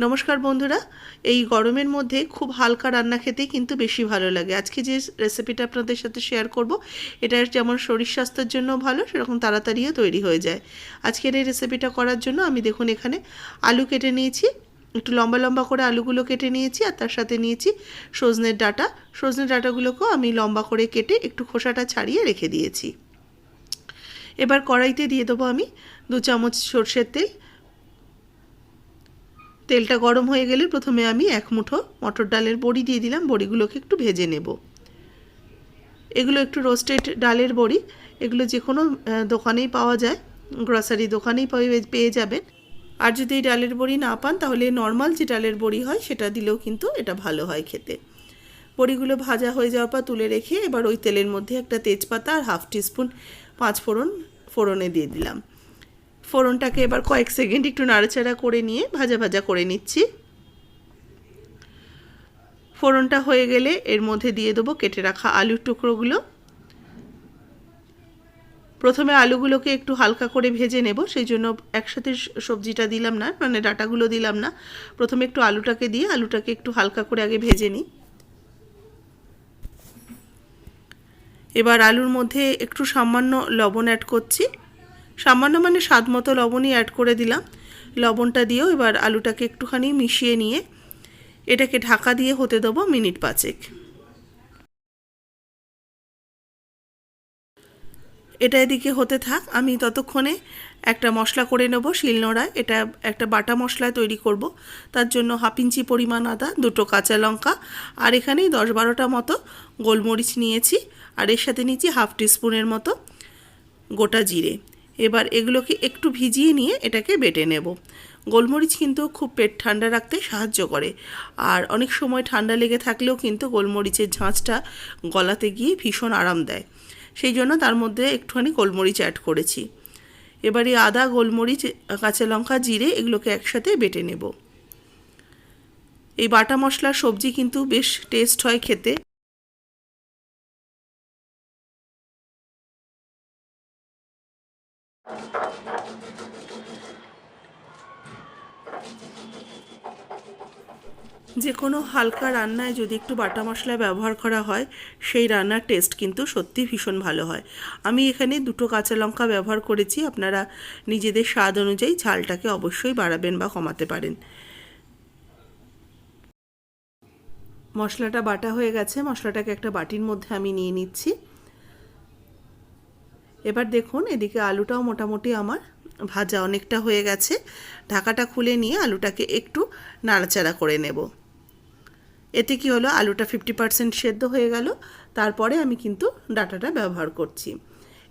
নমস্কার বন্ধুরা। এই গরমের মধ্যে খুব হালকা রান্না খেতেই কিন্তু বেশি ভালো লাগে। আজকে যে রেসিপিটা আপনাদের সাথে শেয়ার করব, এটা যেমন শরীর স্বাস্থ্যের জন্য ভালো, সেরকম তাড়াতাড়িও তৈরি হয়ে যায়। আজকের এই রেসিপিটা করার জন্য আমি দেখুন এখানে আলু কেটে নিয়েছি, একটু লম্বা লম্বা করে আলুগুলো কেটে নিয়েছি, আর তার সাথে নিয়েছি সজনের ডাটা। সজনের ডাটাগুলোকেও আমি লম্বা করে কেটে একটু খোসাটা ছাড়িয়ে রেখে দিয়েছি। এবার কড়াইতে দিয়ে দেবো আমি দু চামচ সর্ষের তেল তেলটা গরম হয়ে গেলে প্রথমে আমি এক মুঠো মটর ডালের বড়ি দিয়ে দিলাম। বড়িগুলোকে একটু ভেজে নেব। এগুলো একটু রোস্টেড ডালের বড়ি। এগুলো যে কোনো দোকানেই পাওয়া যায়। গ্রসারি দোকানেই পেয়ে- যাবেন। আর যদি এই ডালের বড়ি না পান, তাহলে নর্মাল যে ডালের বড়ি হয়, সেটা দিলেও কিন্তু এটা ভালো হয় খেতে। বড়িগুলো ভাজা হয়ে যাওয়ার পর তুলে রেখে এবার ওই তেলের মধ্যে একটা তেজপাতা আর হাফ টিস্পুন পাঁচ ফোড়ন ফোড়নে দিয়ে দিলাম। ফোড়নটাকে এবার কয়েক সেকেন্ড একটু নাড়াচাড়া করে নিয়ে ভাজা ভাজা করে নিচ্ছি। ফোড়নটা হয়ে গেলে এর মধ্যে দিয়ে দেবো কেটে রাখা আলুর টুকরোগুলো। প্রথমে আলুগুলোকে একটু হালকা করে ভেজে নেব, সেই জন্য একসাথে সবজিটা দিলাম না মানে ডাটাগুলো দিলাম না। প্রথমে একটু আলুটাকে দিয়ে আলুটাকে একটু হালকা করে আগে ভেজে নিই। এবার আলুর মধ্যে একটু সামান্য লবণ অ্যাড করছি। সামান্য মানে স্বাদ মতো লবণই অ্যাড করে দিলাম। লবণটা দিয়েও এবার আলুটাকে একটুখানি মিশিয়ে নিয়ে এটাকে ঢাকা দিয়ে হতে দেবো মিনিট পাঁচেক। এটা এদিকে হতে থাক, আমি ততক্ষণে একটা মশলা করে নেব শিলনোড়ায়। এটা একটা বাটা মশলা তৈরি করব। তার জন্য হাফ ইঞ্চি পরিমাণ আদা, দুটো কাঁচা লঙ্কা, আর এখানেই দশ বারোটা মতো গোলমরিচ নিয়েছি, আর এর সাথে নিয়েছি হাফ টিস্পুনের মতো গোটা জিরে। এবার এগুলোকে একটু ভিজিয়ে নিয়ে এটাকে বেটে নেব। গোলমরিচ কিন্তু খুব পেট ঠান্ডা রাখতে সাহায্য করে। আর অনেক সময় ঠান্ডা লেগে থাকলেও কিন্তু গোলমরিচের ঝাঁঝটা গলাতে গিয়ে ভীষণ আরাম দেয়। সেই জন্য তার মধ্যে একটুখানি গোলমরিচ অ্যাড করেছি। এবার এই আদা, গোলমরিচ, কাঁচা লঙ্কা, জিরে এগুলোকে একসাথে বেটে নেব। এই বাটা মশলার সবজি কিন্তু বেশ টেস্ট হয় খেতে। যে কোনো হালকা রান্নায় যদি একটু বাটা মশলা ব্যবহার করা হয়, সেই রান্নার টেস্ট কিন্তু সত্যি ভীষণ ভালো হয়। আমি এখানে দুটো কাঁচা লঙ্কা ব্যবহার করেছি, আপনারা নিজেদের স্বাদ অনুযায়ী ঝালটাকে অবশ্যই বাড়াবেন বা কমাতে পারেন। মশলাটা বাটা হয়ে গেছে, মশলাটাকে একটা বাটির মধ্যে আমি নিয়ে নিচ্ছি। এবার দেখুন, এদিকে আলুটাও মোটামুটি আমার ভাজা অনেকটা হয়ে গেছে। ঢাকাটা খুলে নিয়ে আলুটাকে একটু নাড়াচাড়া করে নেব। এতে কি হলো, আলুটা ফিফটি পার্সেন্ট সেদ্ধ হয়ে গেল। তারপরে আমি কিন্তু ডাটাটা ব্যবহার করছি।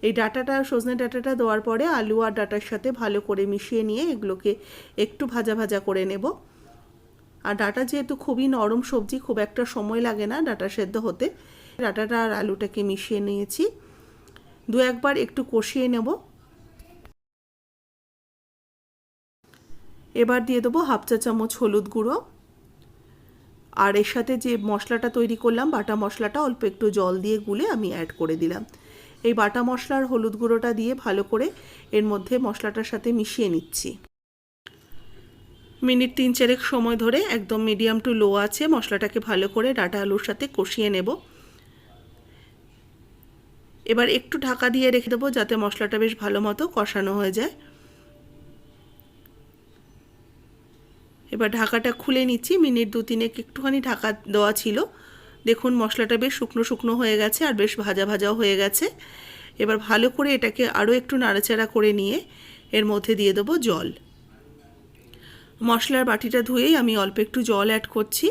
এই ডাটাটা, সজনে ডাটাটা দেওয়ার পরে আলু আর ডাটার সাথে ভালো করে মিশিয়ে নিয়ে এগুলোকে একটু ভাজা ভাজা করে নেব। আর ডাটা যেহেতু খুবই নরম সবজি, খুব একটা সময় লাগে না ডাটা সেদ্ধ হতে। ডাটাটা আর আলুটাকে মিশিয়ে নিয়েছি। দু একবার একটু কষিয়ে নেব। এবার দিয়ে দেবো হাফ চা চামচ হলুদ গুঁড়ো। আর এর সাথে যে মশলাটা তৈরি করলাম, বাটা মশলাটা অল্প একটু জল দিয়ে গুলে আমি অ্যাড করে দিলাম। এই বাটা মশলার হলুদ গুঁড়োটা দিয়ে ভালো করে এর মধ্যে মশলাটার সাথে মিশিয়ে নিচ্ছি। মিনিট তিন চারেক সময় ধরে একদম মিডিয়াম টু লো আছে, মশলাটাকে ভালো করে ডাটা আলুর সাথে কষিয়ে নেব। এবার একটু ঢাকা দিয়ে রেখে দেবো যাতে মশলাটা বেশ ভালো মতো কষানো হয়ে যায়। এবার ঢাকাটা খুলে নিচ্ছি, মিনিট দু তিনেক একটুখানি ঢাকা দেওয়া ছিল। দেখুন মশলাটা বেশ শুকনো শুকনো হয়ে গেছে আর বেশ ভাজা ভাজাও হয়ে গেছে। এবার ভালো করে এটাকে আরও একটু নাড়াচাড়া করে নিয়ে এর মধ্যে দিয়ে দেবো জল। মশলার বাটিটা ধুয়েই আমি অল্প একটু জল অ্যাড করছি।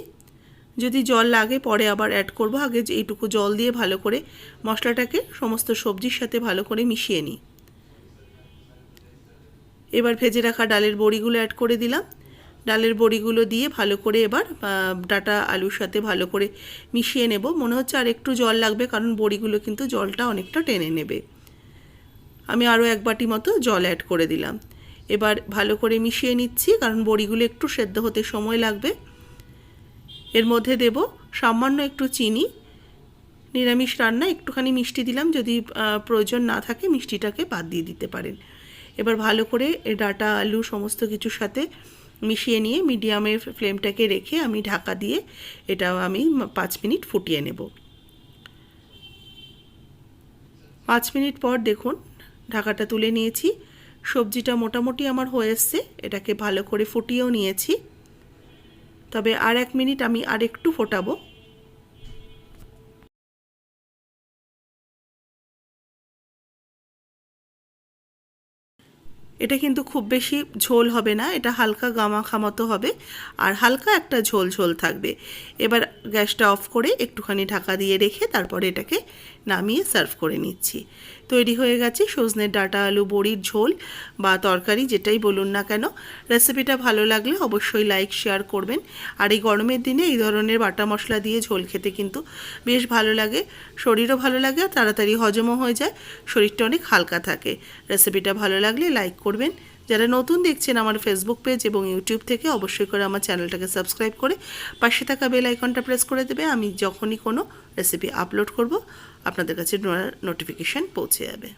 যদি জল লাগে, পরে আবার অ্যাড করব। আগে যে এইটুকু জল দিয়ে ভালো করে মশলাটাকে সমস্ত সবজির সাথে ভালো করে মিশিয়ে নিই। এবার ভেজে রাখা ডালের বড়িগুলো অ্যাড করে দিলাম। ডালের বড়িগুলো দিয়ে ভালো করে এবার ডাটা আলুর সাথে ভালো করে মিশিয়ে নেব। মনে হচ্ছে আর একটু জল লাগবে, কারণ বড়িগুলো কিন্তু জলটা অনেকটা টেনে নেবে। আমি আরও এক বাটি মতো জল অ্যাড করে দিলাম। এবার ভালো করে মিশিয়ে নিচ্ছি, কারণ বড়িগুলো একটু সেদ্ধ হতে সময় লাগবে। এর মধ্যে দেব সামান্য একটু চিনি, নিরামিষ রান্না একটুখানি মিষ্টি দিলাম, যদি প্রয়োজন না থাকে মিষ্টিটাকে বাদ দিয়ে দিতে পারেন। এবার ভালো করে ডাটা, আলু সমস্ত কিছুর সাথে মিশিয়ে নিয়ে মিডিয়ামের ফ্লেমটাকে রেখে আমি ঢাকা দিয়ে এটা আমি পাঁচ মিনিট ফুটিয়ে নেব। পাঁচ মিনিট পর দেখুন, ঢাকাটা তুলে নিয়েছি। সবজিটা মোটামুটি আমার হয়ে এসছে, এটাকে ভালো করে ফুটিয়েও নিয়েছি। তবে আর এক মিনিট আমি আর একটু ফোটাবো। এটা কিন্তু খুব বেশি ঝোল হবে না, এটা হালকা গামা খামতো হবে আর হালকা একটা ঝোল ঝোল থাকবে। এবার গ্যাসটা অফ করে একটুখানি ঢাকা দিয়ে রেখে তারপরে এটাকে নামিয়ে সার্ভ করে নিচ্ছি। তৈরি হয়ে গেছে। সজনের ডাটা, আলু, বড়ির ঝোল বা তরকারি যেটাই বলুন না কেন। রেসিপিটা ভালো লাগলে অবশ্যই লাইক, শেয়ার করবেন। আর এই গরমের দিনে এই ধরনের বাটা মশলা দিয়ে ঝোল খেতে কিন্তু বেশ ভালো লাগে। শরীরও ভালো লাগে আর তাড়াতাড়ি হজমও হয়ে যায়। শরীরটা অনেক হালকা থাকে। রেসিপিটা ভালো লাগলে লাইক করবেন। যারা নতুন দেখছেন আমার ফেসবুক পেজ এবং ইউটিউব থেকে অবশ্যই করে আমার চ্যানেলটাকে সাবস্ক্রাইব করে পাশে থাকা বেল আইকনটা প্রেস করে দেবে। আমি যখনই কোনো রেসিপি আপলোড করব, আপনাদের কাছে নোটিফিকেশান পৌঁছে যাবে।